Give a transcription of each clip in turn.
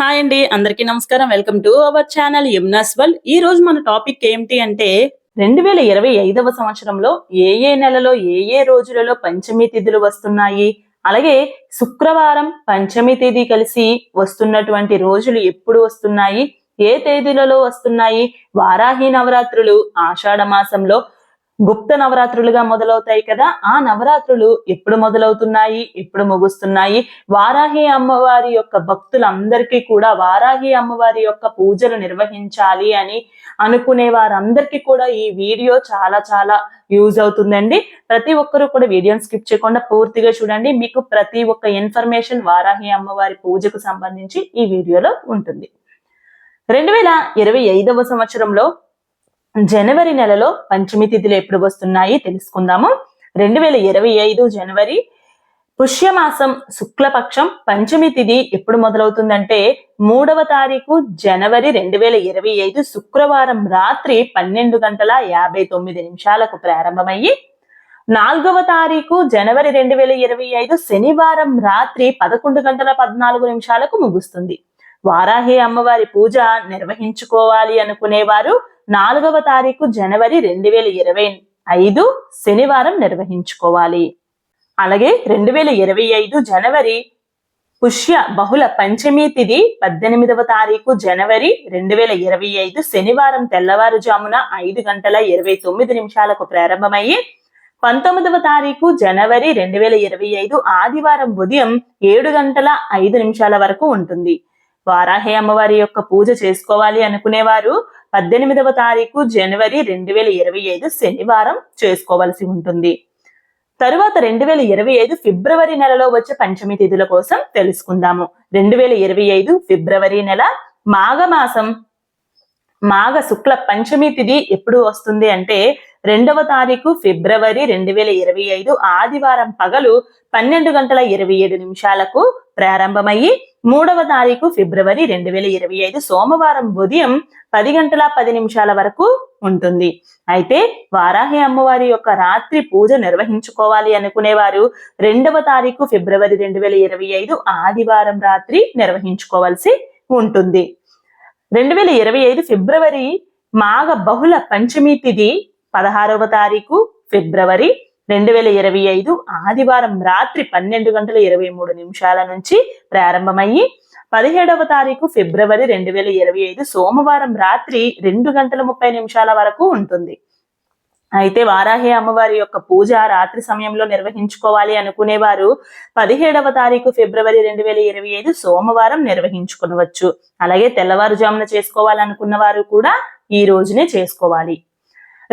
Hi అండి అందరికీ నమస్కారం. వెల్కమ్ టు అవర్ ఛానల్ యమ్నాస్ వల్ ఈ రోజు మన టాపిక్ ఏమిటి అంటే రెండు వేల ఇరవై ఐదవ సంవత్సరంలో ఏ ఏ నెలలో ఏ ఏ రోజులలో పంచమి తిథులు వస్తున్నాయి? అలాగే శుక్రవారం పంచమి తేదీ కలిసి వస్తున్నటువంటి రోజులు ఎప్పుడు వస్తున్నాయి? ఏ తేదీలలో వస్తున్నాయి? వారాహి నవరాత్రులు ఆషాఢ మాసంలో గుప్త నవరాత్రులుగా మొదలవుతాయి కదా ఆ నవరాత్రులు ఎప్పుడు మొదలవుతున్నాయి ఎప్పుడు ముగుస్తున్నాయి? వారాహి అమ్మవారి యొక్క భక్తులందరికీ కూడా వారాహి అమ్మవారి యొక్క పూజలు నిర్వహించాలి అని అనుకునే వారందరికీ కూడా ఈ వీడియో చాలా చాలా యూజ్ అవుతుందండి. ప్రతి ఒక్కరూ కూడా వీడియోని స్కిప్ చేయకుండా పూర్తిగా చూడండి. మీకు ప్రతి ఒక్క ఇన్ఫర్మేషన్ వారాహి అమ్మవారి పూజకు సంబంధించి ఈ వీడియోలో ఉంటుంది. రెండు వేల ఇరవై ఐదవ సంవత్సరంలో జనవరి నెలలో పంచమి తిథులు ఎప్పుడు వస్తున్నాయి తెలుసుకుందాము. రెండు వేల ఇరవై ఐదు జనవరి పుష్యమాసం శుక్లపక్షం పంచమి తిథి ఎప్పుడు మొదలవుతుందంటే మూడవ తారీఖు జనవరి రెండు వేల ఇరవై ఐదు శుక్రవారం రాత్రి పన్నెండు గంటల యాభై తొమ్మిది నిమిషాలకు ప్రారంభమయ్యి నాలుగవ తారీఖు జనవరి రెండు వేల ఇరవై ఐదు శనివారం రాత్రి పదకొండు గంటల పద్నాలుగు నిమిషాలకు ముగుస్తుంది. వారాహి అమ్మవారి పూజ నిర్వహించుకోవాలి అనుకునేవారు నాలుగవ తారీఖు జనవరి రెండు వేల ఇరవై ఐదు శనివారం నిర్వహించుకోవాలి. అలాగే రెండు వేల ఇరవై ఐదు జనవరి పుష్య బహుళ పంచమి తిథి పద్దెనిమిదవ తారీఖు జనవరి రెండు వేల ఇరవై ఐదు శనివారం తెల్లవారుజామున ఐదు గంటల ఇరవై తొమ్మిది నిమిషాలకు ప్రారంభమయ్యి పంతొమ్మిదవ తారీఖు జనవరి రెండు వేల ఇరవై ఐదు ఆదివారం ఉదయం ఏడు గంటల ఐదు నిమిషాల వరకు ఉంటుంది. వారాహి అమ్మవారి యొక్క పూజ చేసుకోవాలి అనుకునేవారు పద్దెనిమిదవ తారీఖు జనవరి రెండు వేల ఇరవై ఐదు శనివారం చేసుకోవాల్సి ఉంటుంది. తరువాత రెండు వేల ఇరవై ఐదు ఫిబ్రవరి నెలలో వచ్చే పంచమి తిథుల కోసం తెలుసుకుందాము. రెండు వేల ఇరవై ఐదు ఫిబ్రవరి నెల మాఘమాసం మాఘ శుక్ల పంచమి తిథి ఎప్పుడు వస్తుంది అంటే రెండవ తారీఖు ఫిబ్రవరి రెండు వేల ఇరవై ఐదు ఆదివారం పగలు పన్నెండు గంటల ఇరవై ఏడు నిమిషాలకు ప్రారంభమయ్యి మూడవ తారీఖు ఫిబ్రవరి రెండు వేల ఇరవై ఐదు సోమవారం ఉదయం పది గంటల పది నిమిషాల వరకు ఉంటుంది. అయితే వారాహి అమ్మవారి యొక్క రాత్రి పూజ నిర్వహించుకోవాలి అనుకునేవారు రెండవ తారీఖు ఫిబ్రవరి రెండు వేల ఇరవై ఐదు ఆదివారం రాత్రి నిర్వహించుకోవాల్సి ఉంటుంది. రెండు వేల ఇరవై ఐదు ఫిబ్రవరి మాఘ బహుళ పంచమి తిథి పదహారవ తారీఖు ఫిబ్రవరి రెండు వేల ఇరవై ఐదు ఆదివారం రాత్రి పన్నెండు గంటల ఇరవై మూడు నిమిషాల నుంచి ప్రారంభమయ్యి పదిహేడవ తారీఖు ఫిబ్రవరి రెండు వేల ఇరవై ఐదు సోమవారం రాత్రి రెండు గంటల ముప్పై నిమిషాల వరకు ఉంటుంది. అయితే వారాహి అమ్మవారి యొక్క పూజ రాత్రి సమయంలో నిర్వహించుకోవాలి అనుకునేవారు పదిహేడవ తారీఖు ఫిబ్రవరి రెండు వేల ఇరవై ఐదు సోమవారం నిర్వహించుకునవచ్చు. అలాగే తెల్లవారుజామున చేసుకోవాలనుకున్న వారు కూడా ఈ రోజునే చేసుకోవాలి.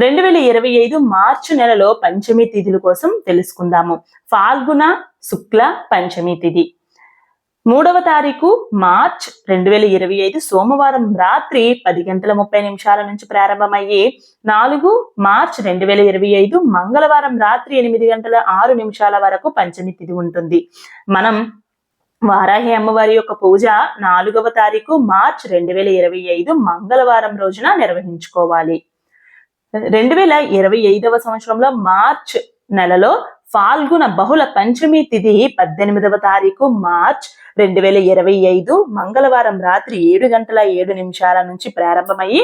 రెండు వేల ఇరవై ఐదు మార్చి నెలలో పంచమి తిథుల కోసం తెలుసుకుందాము. ఫాల్గుణ శుక్ల పంచమి తిథి. మూడవ తారీఖు మార్చ్ రెండు వేల ఇరవై ఐదు సోమవారం రాత్రి పది గంటల ముప్పై నిమిషాల నుంచి ప్రారంభమయ్యి నాలుగు మార్చ్ రెండు వేల ఇరవై ఐదు మంగళవారం రాత్రి ఎనిమిది గంటల ఆరు నిమిషాల వరకు పంచమి తిథి ఉంటుంది. మనం వారాహి అమ్మవారి యొక్క పూజ నాలుగవ తారీఖు మార్చ్ రెండు వేల ఇరవై ఐదు మంగళవారం రోజున నిర్వహించుకోవాలి. రెండు వేల ఇరవై ఐదవ సంవత్సరంలో మార్చ్ నెలలో ఫాల్గుణ బహుళ పంచమి తిథి పద్దెనిమిదవ తారీఖు మార్చ్ రెండు వేల ఇరవై ఐదు మంగళవారం రాత్రి ఏడు గంటల ఏడు నిమిషాల నుంచి ప్రారంభమయ్యి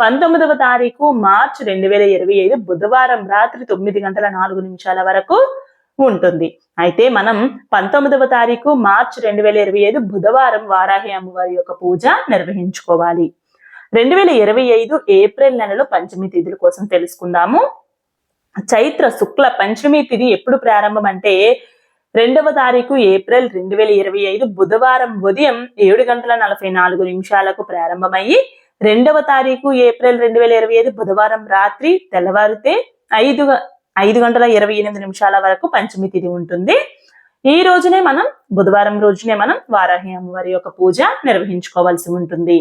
పంతొమ్మిదవ తారీఖు మార్చ్ రెండు వేల ఇరవై ఐదు బుధవారం రాత్రి తొమ్మిది గంటల నాలుగు నిమిషాల వరకు ఉంటుంది. అయితే మనం పంతొమ్మిదవ తారీఖు మార్చ్ రెండు వేల ఇరవై ఐదు బుధవారం వారాహి అమ్మవారి యొక్క పూజ నిర్వహించుకోవాలి. రెండు వేల ఇరవై ఐదు ఏప్రిల్ నెలలో పంచమి తిథుల కోసం తెలుసుకుందాము. చైత్ర శుక్ల పంచమి తిథి ఎప్పుడు ప్రారంభం అంటే రెండవ తారీఖు ఏప్రిల్ రెండు వేల ఇరవై ఐదు బుధవారం ఉదయం ఏడు గంటల నలభై నాలుగు నిమిషాలకు ప్రారంభమయ్యి రెండవ తారీఖు ఏప్రిల్ రెండు వేల ఇరవై ఐదు బుధవారం రాత్రి తెల్లవారితే ఐదు ఐదు గంటల ఇరవై ఎనిమిది నిమిషాల వరకు పంచమి తిథి ఉంటుంది. ఈ రోజునే మనం బుధవారం రోజునే మనం వారాహి అమ్మవారి యొక్క పూజ నిర్వహించుకోవాల్సి ఉంటుంది.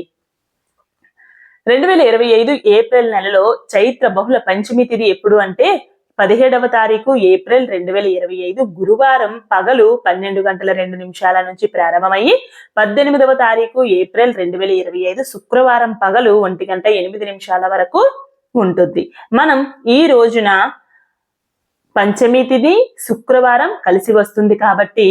రెండు వేల ఇరవై ఐదు ఏప్రిల్ నెలలో చైత్ర బహుళ పంచమి తిథి ఎప్పుడు అంటే పదిహేడవ తారీఖు ఏప్రిల్ రెండు వేల ఇరవై ఐదు గురువారం పగలు పన్నెండు గంటల రెండు నిమిషాల నుంచి ప్రారంభమయ్యి పద్దెనిమిదవ తారీఖు ఏప్రిల్ రెండు వేల ఇరవై ఐదు శుక్రవారం పగలు ఒంటి గంట ఎనిమిది నిమిషాల వరకు ఉంటుంది. మనం ఈ రోజున పంచమి తిథి శుక్రవారం కలిసి వస్తుంది కాబట్టి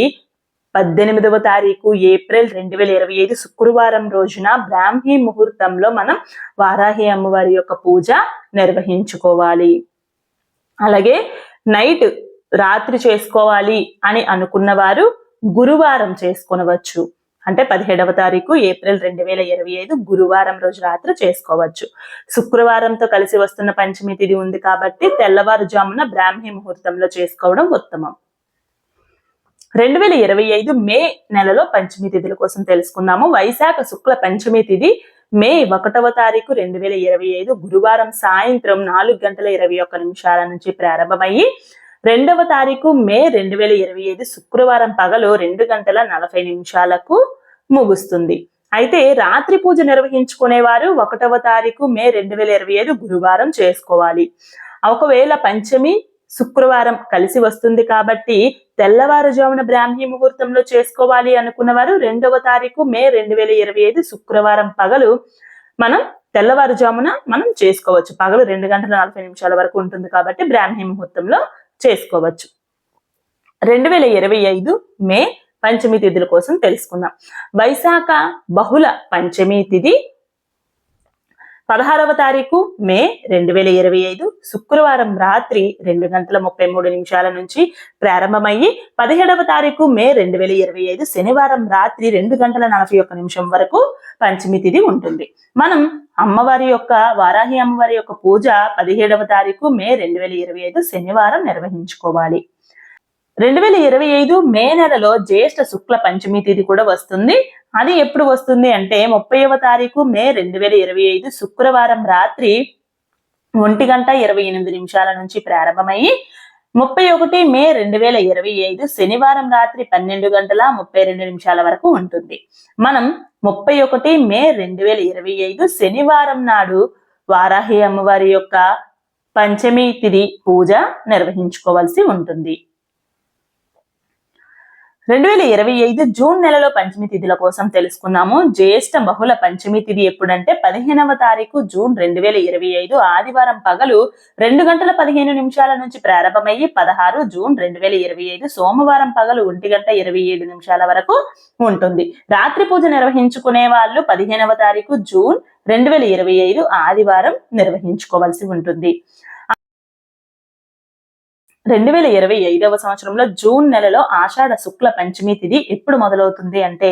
పద్దెనిమిదవ తారీఖు ఏప్రిల్ రెండు వేల ఇరవై ఐదు శుక్రవారం రోజున బ్రాహ్మీ ముహూర్తంలో మనం వారాహి అమ్మవారి యొక్క పూజ నిర్వహించుకోవాలి. అలాగే నైట్ రాత్రి చేసుకోవాలి అని అనుకున్న వారు గురువారం చేసుకొనవచ్చు అంటే పదిహేడవ తారీఖు ఏప్రిల్ రెండు వేల ఇరవై ఐదు గురువారం రోజు రాత్రి చేసుకోవచ్చు. శుక్రవారంతో కలిసి వస్తున్న పంచమి తిథి ఉంది కాబట్టి తెల్లవారుజామున బ్రాహ్మీ ముహూర్తంలో చేసుకోవడం ఉత్తమం. రెండు వేల ఇరవై ఐదు మే నెలలో పంచమి తిథుల కోసం తెలుసుకుందాము. వైశాఖ శుక్ల పంచమి తిథి మే ఒకటవ తారీఖు రెండు వేల ఇరవై ఐదు గురువారం సాయంత్రం నాలుగు గంటల ఇరవై ఒక్క నిమిషాల నుంచి ప్రారంభమయ్యి రెండవ తారీఖు మే రెండు వేల ఇరవై ఐదు శుక్రవారం పగలు రెండు గంటల నలభై నిమిషాలకు ముగుస్తుంది. అయితే రాత్రి పూజ నిర్వహించుకునేవారు ఒకటవ తారీఖు మే రెండు వేల ఇరవై ఐదు గురువారం చేసుకోవాలి. ఒకవేళ పంచమి శుక్రవారం కలిసి వస్తుంది కాబట్టి తెల్లవారుజామున బ్రాహ్మీ ముహూర్తంలో చేసుకోవాలి అనుకున్నవారు రెండవ తారీఖు మే రెండు వేల ఇరవై ఐదు శుక్రవారం పగలు మనం తెల్లవారుజామున మనం చేసుకోవచ్చు. పగలు రెండు గంటల నలభై నిమిషాల వరకు ఉంటుంది కాబట్టి బ్రాహ్మీ ముహూర్తంలో చేసుకోవచ్చు. రెండు వేల ఇరవై ఐదు మే పంచమి తిథుల కోసం తెలుసుకుందాం. వైశాఖ బహుళ పంచమి తిథి పదహారవ తారీఖు మే రెండు వేల ఇరవై ఐదు శుక్రవారం రాత్రి రెండు గంటల ముప్పై మూడు నిమిషాల నుంచి ప్రారంభమయ్యి పదిహేడవ తారీఖు మే రెండు వేల ఇరవై ఐదు శనివారం రాత్రి రెండు గంటల నలభై ఒక్క నిమిషం వరకు పంచమి తిథి ఉంటుంది. మనం అమ్మవారి యొక్క వారాహి అమ్మవారి యొక్క పూజ పదిహేడవ తారీఖు మే రెండు వేల ఇరవై ఐదు శనివారం నిర్వహించుకోవాలి. రెండు వేల ఇరవై ఐదు మే నెలలో జ్యేష్ఠ శుక్ల పంచమి తిథి కూడా వస్తుంది. అది ఎప్పుడు వస్తుంది అంటే ముప్పైవ తారీఖు మే రెండు వేల ఇరవై ఐదు శుక్రవారం రాత్రి ఒంటి గంట ఇరవై ఎనిమిది నిమిషాల నుంచి ప్రారంభమయ్యి ముప్పై ఒకటి మే రెండు వేల ఇరవై ఐదు శనివారం రాత్రి పన్నెండు గంటల ముప్పై రెండు నిమిషాల వరకు ఉంటుంది. మనం ముప్పై ఒకటి మే రెండు వేల ఇరవై ఐదు శనివారం నాడు వారాహి అమ్మవారి యొక్క పంచమి తిథి పూజ నిర్వహించుకోవాల్సి ఉంటుంది. రెండు వేల ఇరవై ఐదు జూన్ నెలలో పంచమి తిథుల కోసం తెలుసుకున్నాము జ్యేష్ఠ బహుళ పంచమి తిథి ఎప్పుడంటే పదిహేనవ తారీఖు జూన్ రెండు వేల ఇరవై ఐదు ఆదివారం పగలు రెండు గంటల పదిహేను నిమిషాల నుంచి ప్రారంభమయ్యి పదహారు జూన్ రెండు వేల ఇరవై ఐదు సోమవారం పగలు ఒంటి గంట ఇరవై ఏడు నిమిషాల వరకు ఉంటుంది. రాత్రి పూజ నిర్వహించుకునే వాళ్ళు పదిహేనవ తారీఖు జూన్ రెండు వేల ఇరవై ఐదు ఆదివారం నిర్వహించుకోవాల్సి ఉంటుంది. రెండు వేల ఇరవై ఐదవ సంవత్సరంలో జూన్ నెలలో ఆషాఢ శుక్ల పంచమి తిథి ఎప్పుడు మొదలవుతుంది అంటే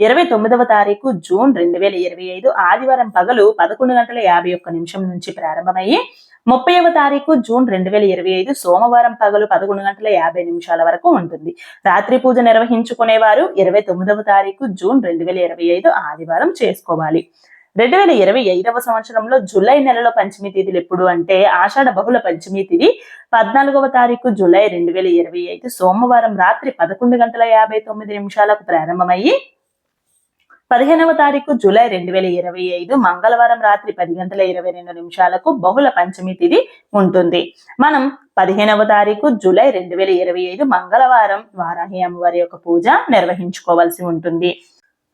ఇరవై తొమ్మిదవ తారీఖు జూన్ రెండు వేల ఇరవై ఐదు ఆదివారం పగలు పదకొండు గంటల యాభై ఒక్క నిమిషం నుంచి ప్రారంభమయ్యి ముప్పైవ తారీఖు జూన్ రెండు వేల ఇరవై ఐదు సోమవారం పగలు పదకొండు గంటల యాభై నిమిషాల వరకు ఉంటుంది. రాత్రి పూజ నిర్వహించుకునేవారు ఇరవై తొమ్మిదవ తారీఖు జూన్ రెండు వేల ఇరవై ఐదు ఆదివారం చేసుకోవాలి. రెండు వేల ఇరవై ఐదవ సంవత్సరంలో జూలై నెలలో పంచమి తేదీలు ఎప్పుడు అంటే ఆషాఢ బహుళ పంచమి తేదీ పద్నాలుగవ తారీఖు జూలై రెండు వేల ఇరవై ఐదు సోమవారం రాత్రి పదకొండు గంటల యాభై తొమ్మిది నిమిషాలకు ప్రారంభమయ్యి పదిహేనవ తారీఖు జూలై రెండు వేల ఇరవై ఐదు మంగళవారం రాత్రి పది గంటల ఇరవై రెండు నిమిషాలకు బహుళ పంచమి తిథి ఉంటుంది. మనం పదిహేనవ తారీఖు జూలై రెండు వేల ఇరవై ఐదు మంగళవారం వారాహి అమ్మవారి యొక్క పూజ నిర్వహించుకోవాల్సి ఉంటుంది.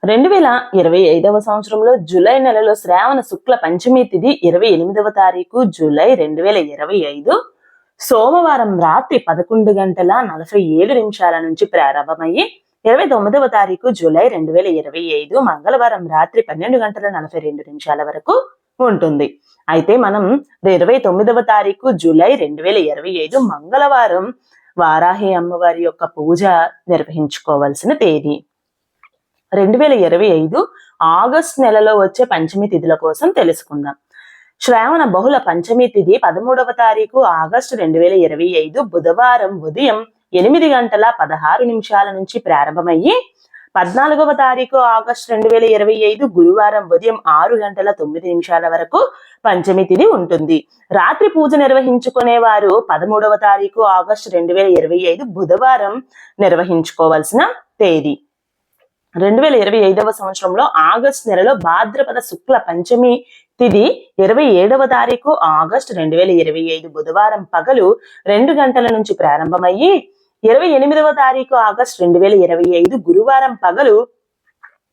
రెండు వేల ఇరవై ఐదవ సంవత్సరంలో జూలై నెలలో శ్రావణ శుక్ల పంచమి తిథి ఇరవై ఎనిమిదవ తారీఖు జూలై రెండు వేల ఇరవై ఐదు. సోమవారం రాత్రి పదకొండు గంటల నలభై ఏడు నిమిషాల నుంచి ప్రారంభమయ్యి ఇరవై తొమ్మిదవ తారీఖు జూలై రెండు వేల ఇరవై ఐదు మంగళవారం రాత్రి పన్నెండు గంటల నలభై రెండు నిమిషాల వరకు ఉంటుంది. అయితే మనం ఇరవై తొమ్మిదవ తారీఖు జూలై రెండు వేల ఇరవై ఐదు మంగళవారం వారాహి అమ్మవారి యొక్క పూజ నిర్వహించుకోవాల్సిన తేదీ. రెండు వేల ఇరవై ఐదు ఆగస్ట్ నెలలో వచ్చే పంచమి తిథుల కోసం తెలుసుకుందాం. శ్రావణ బహుళ పంచమి తిథి పదమూడవ తారీఖు ఆగస్టు రెండు వేల ఇరవై ఐదు బుధవారం ఉదయం ఎనిమిది గంటల పదహారు నిమిషాల నుంచి ప్రారంభమయ్యి పద్నాలుగవ తారీఖు ఆగస్టు రెండు వేల ఇరవై ఐదు గురువారం ఉదయం ఆరు గంటల తొమ్మిది నిమిషాల వరకు పంచమి తిథి ఉంటుంది. రాత్రి పూజ నిర్వహించుకునే వారు పదమూడవ తారీఖు ఆగస్టు రెండు వేల ఇరవై ఐదు బుధవారం నిర్వహించుకోవాల్సిన తేదీ. రెండు వేల ఇరవై ఐదవ సంవత్సరంలో ఆగస్ట్ నెలలో భాద్రపద శుక్ల పంచమి తిది ఇరవై ఏడవ తారీఖు ఆగస్టు రెండు వేల ఇరవై ఐదు బుధవారం పగలు రెండు గంటల నుంచి ప్రారంభమయ్యి ఇరవై ఎనిమిదవ తారీఖు ఆగస్టు రెండు వేల ఇరవై ఐదు గురువారం పగలు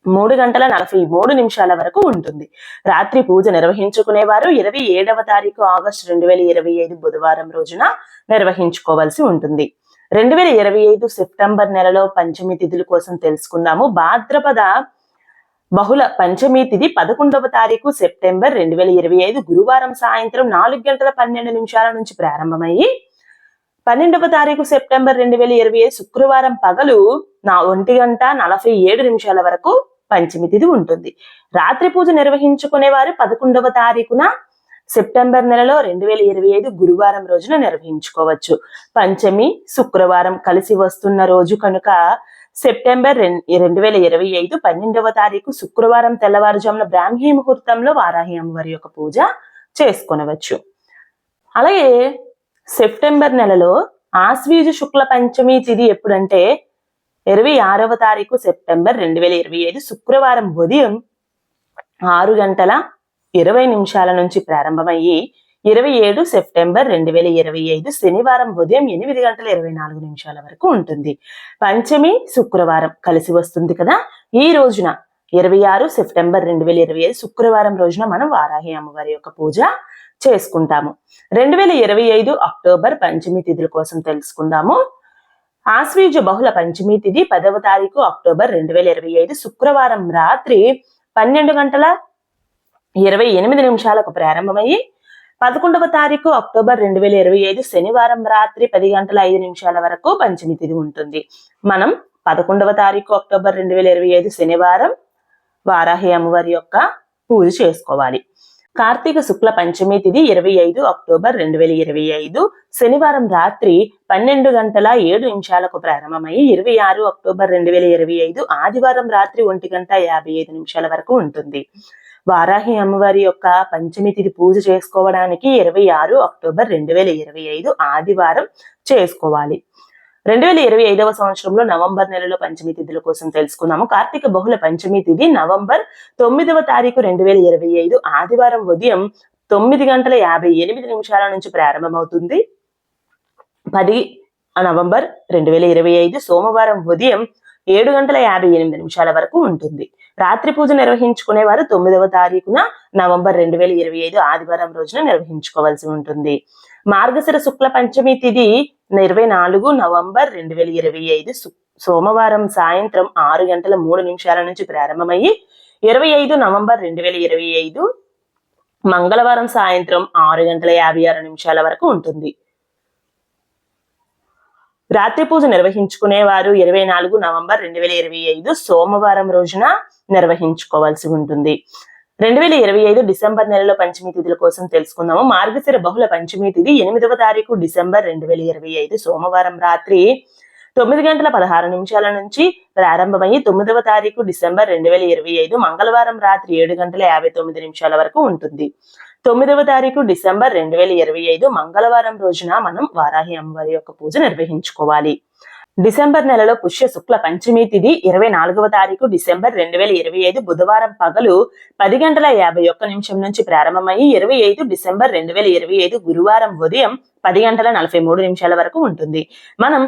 మూడు గంటల నలభై మూడు నిమిషాల వరకు ఉంటుంది. రాత్రి పూజ నిర్వహించుకునేవారు ఇరవై ఏడవ తారీఖు ఆగస్టు రెండు వేల ఇరవై ఐదు బుధవారం రోజున నిర్వహించుకోవాల్సి ఉంటుంది. రెండు వేల ఇరవై ఐదు సెప్టెంబర్ నెలలో పంచమి తిథుల కోసం తెలుసుకుందాము. భాద్రపద బహుళ పంచమి తిథి పదకొండవ తారీఖు సెప్టెంబర్ రెండు వేల ఇరవై ఐదు గురువారం సాయంత్రం నాలుగు గంటల పన్నెండు నిమిషాల నుంచి ప్రారంభమయ్యి పన్నెండవ తారీఖు సెప్టెంబర్ రెండు వేల ఇరవై ఐదు శుక్రవారం పగలు నా ఒంటి గంట నలభై ఏడు నిమిషాల వరకు పంచమి తిథి ఉంటుంది. రాత్రి పూజ నిర్వహించుకునే వారు పదకొండవ తారీఖున సెప్టెంబర్ నెలలో రెండు వేల ఇరవై ఐదు గురువారం రోజున నిర్వహించుకోవచ్చు. పంచమి శుక్రవారం కలిసి వస్తున్న రోజు కనుక సెప్టెంబర్ రెండు వేల ఇరవై ఐదు పన్నెండవ తారీఖు శుక్రవారం తెల్లవారుజామున బ్రాహ్మీ ముహూర్తంలో వారాహి అమ్మవారి యొక్క పూజ చేసుకొనవచ్చు. అలాగే సెప్టెంబర్ నెలలో ఆశ్వీజ శుక్ల పంచమి తిథి ఎప్పుడంటే ఇరవై ఆరవ తారీఖు సెప్టెంబర్ రెండు వేల ఇరవై ఐదు శుక్రవారం ఉదయం ఆరు గంటల ఇరవై నిమిషాల నుంచి ప్రారంభమయ్యి ఇరవై ఏడు సెప్టెంబర్ రెండు వేల ఇరవై ఐదు శనివారం ఉదయం ఎనిమిది గంటల ఇరవై నాలుగు నిమిషాల వరకు ఉంటుంది. పంచమి శుక్రవారం కలిసి వస్తుంది కదా? ఈ రోజున ఇరవై ఆరు సెప్టెంబర్ రెండు వేల ఇరవై ఐదు శుక్రవారం రోజున మనం వారాహి అమ్మవారి యొక్క పూజ చేసుకుంటాము. రెండు వేల ఇరవై ఐదు అక్టోబర్ పంచమి తిథుల కోసం తెలుసుకుందాము. ఆశ్వీజ బహుళ పంచమి తిథి పదవ తారీఖు అక్టోబర్ రెండు వేల ఇరవై ఐదు శుక్రవారం రాత్రి పన్నెండు గంటల ఇరవై ఎనిమిది నిమిషాలకు ప్రారంభమయ్యి పదకొండవ తారీఖు అక్టోబర్ రెండు వేల ఇరవై ఐదు శనివారం రాత్రి పది గంటల ఐదు నిమిషాల వరకు పంచమి తిథి ఉంటుంది. మనం పదకొండవ తారీఖు అక్టోబర్ రెండు వేల ఇరవై ఐదు శనివారం వారాహి అమ్మవారి యొక్క పూజ చేసుకోవాలి. కార్తీక శుక్ల పంచమి తిథి ఇరవై ఐదు అక్టోబర్ రెండు వేల ఇరవై ఐదు శనివారం రాత్రి పన్నెండు గంటల ఏడు నిమిషాలకు ప్రారంభమై ఇరవై ఆరు అక్టోబర్ రెండు వేల ఇరవై ఐదు ఆదివారం రాత్రి ఒంటి గంట యాభై ఐదు నిమిషాల వరకు ఉంటుంది. వారాహి అమ్మవారి యొక్క పంచమి తిథి పూజ చేసుకోవడానికి ఇరవై ఆరు అక్టోబర్ రెండు వేల ఇరవై ఐదు ఆదివారం చేసుకోవాలి. రెండు వేల ఇరవై ఐదవ సంవత్సరంలో నవంబర్ నెలలో పంచమి తిథుల కోసం తెలుసుకున్నాము కార్తీక బహుళ పంచమి తిథి నవంబర్ తొమ్మిదవ తారీఖు రెండు వేల ఇరవై ఐదు ఆదివారం ఉదయం తొమ్మిది గంటల యాభై ఎనిమిది నిమిషాల నుంచి ప్రారంభమవుతుంది. పది నవంబర్ రెండు వేల ఇరవై ఐదు సోమవారం ఉదయం ఏడు గంటల యాభై ఎనిమిది నిమిషాల వరకు ఉంటుంది. రాత్రి పూజ నిర్వహించుకునే వారు తొమ్మిదవ తారీఖున నవంబర్ రెండు వేల ఇరవై ఐదు ఆదివారం రోజున నిర్వహించుకోవాల్సి ఉంటుంది. మార్గశిర శుక్ల పంచమి తిథి ఇరవై నాలుగు నవంబర్ రెండు వేల ఇరవై ఐదు సోమవారం సాయంత్రం ఆరు గంటల మూడు నిమిషాల నుంచి ప్రారంభమయ్యి ఇరవై ఐదు నవంబర్ రెండు వేల ఇరవై ఐదు మంగళవారం సాయంత్రం ఆరు గంటల యాభై ఆరు నిమిషాల వరకు ఉంటుంది. రాత్రి పూజ నిర్వహించుకునే వారు ఇరవై నాలుగు నవంబర్ రెండు వేల ఇరవై ఐదు సోమవారం రోజున నిర్వహించుకోవాల్సి ఉంటుంది. రెండు వేల ఇరవై ఐదు డిసెంబర్ నెలలో పంచమి తిథుల కోసం తెలుసుకుందాము. మార్గశిర బహుళ పంచమి తిథి ఎనిమిదవ తారీఖు డిసెంబర్ రెండు వేల ఇరవై ఐదు సోమవారం రాత్రి తొమ్మిది గంటల పదహారు నిమిషాల నుంచి ప్రారంభమయ్యి తొమ్మిదవ తారీఖు డిసెంబర్ రెండు వేల ఇరవై ఐదు మంగళవారం రాత్రి ఏడు గంటల యాభై తొమ్మిది నిమిషాల వరకు ఉంటుంది. తొమ్మిదవ తారీఖు డిసెంబర్ రెండు వేల ఇరవై ఐదు మంగళవారం రోజున మనం వారాహి అమ్మవారి యొక్క పూజ నిర్వహించుకోవాలి. డిసెంబర్ నెలలో పుష్య శుక్ల పంచమి తిథి ఇరవై నాలుగవ తారీఖు డిసెంబర్ రెండు వేల ఇరవై ఐదు బుధవారం పగలు పది గంటల యాభై ఒక్క నిమిషం నుంచి ప్రారంభమయ్యి ఇరవై ఐదు డిసెంబర్ రెండు వేల ఇరవై ఐదు గురువారం ఉదయం పది గంటల నలభై మూడు నిమిషాల వరకు ఉంటుంది. మనం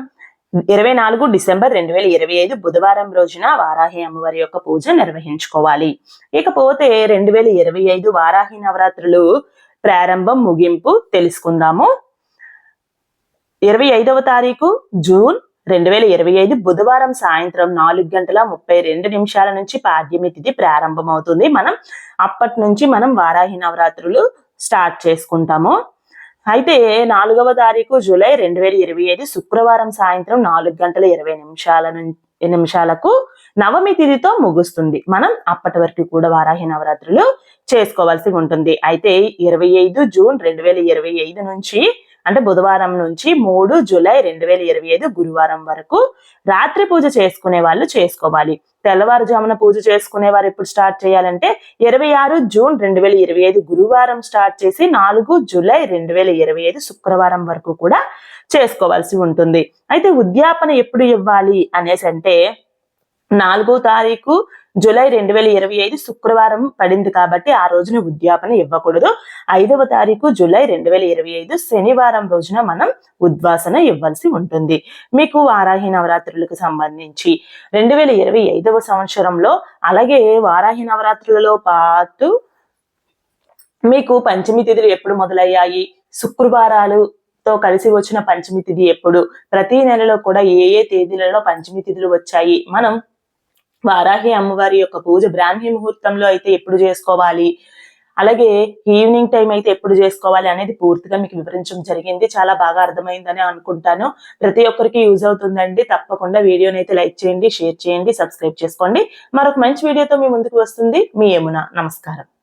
ఇరవై నాలుగు డిసెంబర్ రెండు వేల ఇరవై ఐదు బుధవారం రోజున వారాహి అమ్మవారి యొక్క పూజ నిర్వహించుకోవాలి. ఇకపోతే రెండు వేల ఇరవై ఐదు వారాహి నవరాత్రులు ప్రారంభం ముగింపు తెలుసుకుందాము. ఇరవై ఐదవ తారీఖు జూన్ రెండు వేల ఇరవై ఐదు బుధవారం సాయంత్రం నాలుగు గంటల ముప్పై రెండు నిమిషాల నుంచి పాడ్యమి తిథి ప్రారంభమవుతుంది. మనం అప్పటి నుంచి మనం వారాహి నవరాత్రులు స్టార్ట్ చేసుకుంటాము. అయితే నాలుగవ తారీఖు జూలై రెండు వేల ఇరవై ఐదు శుక్రవారం సాయంత్రం నాలుగు గంటల ఇరవై నిమిషాల నిమిషాలకు నవమి తిథితో ముగుస్తుంది. మనం అప్పటి వరకు కూడా వారాహి నవరాత్రులు చేసుకోవాల్సి ఉంటుంది. అయితే ఇరవై ఐదు జూన్ రెండు వేల ఇరవై ఐదు నుంచి అంటే బుధవారం నుంచి మూడు జూలై రెండు వేల ఇరవై ఐదు గురువారం వరకు రాత్రి పూజ చేసుకునే వాళ్ళు చేసుకోవాలి. తెల్లవారుజామున పూజ చేసుకునే వారు ఎప్పుడు స్టార్ట్ చేయాలంటే ఇరవై ఆరు జూన్ రెండు వేల ఇరవై ఐదు గురువారం స్టార్ట్ చేసి నాలుగు జూలై రెండు వేల ఇరవై ఐదు శుక్రవారం వరకు కూడా చేసుకోవాల్సి ఉంటుంది. అయితే ఉద్యాపన ఎప్పుడు ఇవ్వాలి అనేసి అంటే నాలుగో తారీఖు జూలై రెండు వేల ఇరవై ఐదు శుక్రవారం పడింది కాబట్టి ఆ రోజున ఉద్యాపన ఇవ్వకూడదు. ఐదవ తారీఖు జూలై రెండు వేల ఇరవై ఐదు శనివారం రోజున మనం ఉద్వాసన ఇవ్వాల్సి ఉంటుంది. మీకు వారాహి నవరాత్రులకు సంబంధించి రెండు వేల ఇరవై ఐదవ సంవత్సరంలో అలాగే వారాహి నవరాత్రులలో పాటు మీకు పంచమి తిథులు ఎప్పుడు మొదలయ్యాయి? శుక్రవారాలు తో కలిసి వచ్చిన పంచమి తిథి ఎప్పుడు? ప్రతి నెలలో కూడా ఏ ఏ తేదీలలో పంచమి తిథులు వచ్చాయి? మనం వారాహి అమ్మవారి యొక్క పూజ బ్రాహ్మీ ముహూర్తంలో అయితే ఎప్పుడు చేసుకోవాలి? అలాగే ఈవినింగ్ టైం అయితే ఎప్పుడు చేసుకోవాలి అనేది పూర్తిగా మీకు వివరించడం జరిగింది. చాలా బాగా అర్థమైందని అనుకుంటాను. ప్రతి ఒక్కరికి యూజ్ అవుతుందండి. తప్పకుండా వీడియోని అయితే లైక్ చేయండి షేర్ చేయండి సబ్స్క్రైబ్ చేసుకోండి. మరొక మంచి వీడియోతో మీ ముందుకు వస్తుంది. మీ యమున. నమస్కారం.